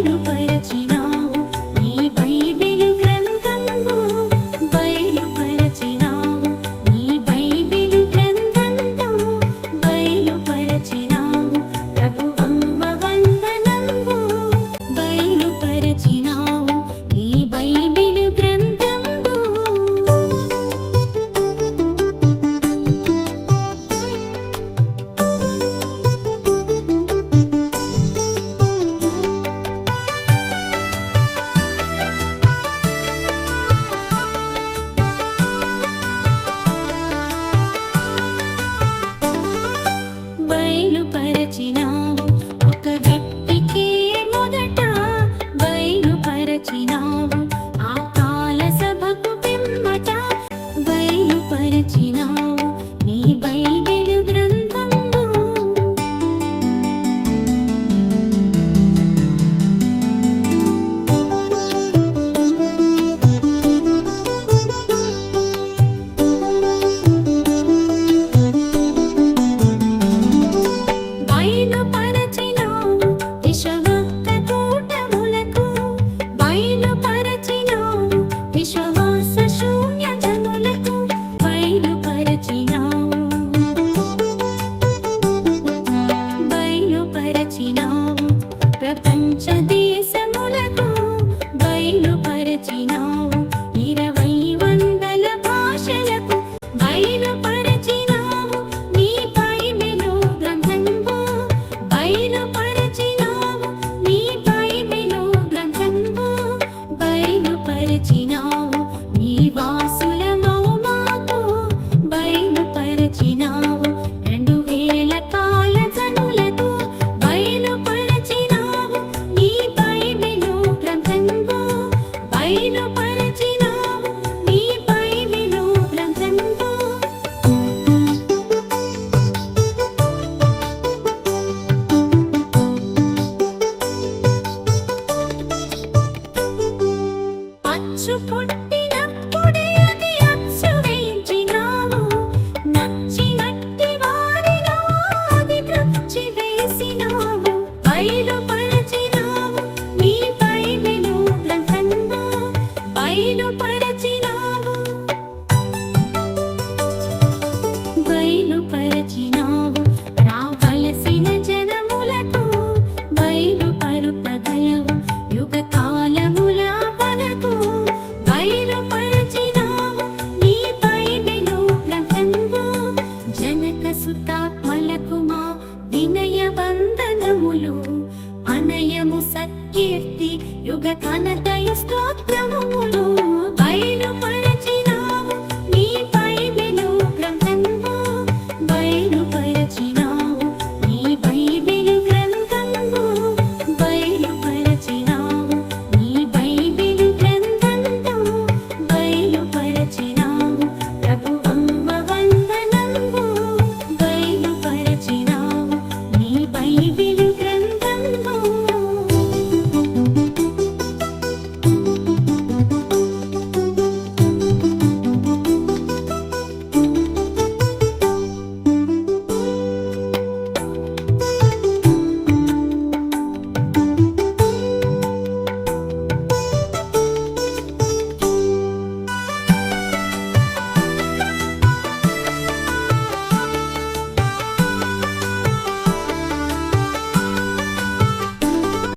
ഇരുപയ that we know. బయలుపరచినావు ఇరవై వందల భాషలకు బయలుపరచినావు. నీ బైబిలు గ్రంథంబు బయలుపరచినావు నీ బైబిలు గ్రంథంబు బయలుపరచినావు. యుగ కనతయ స్తోత్ర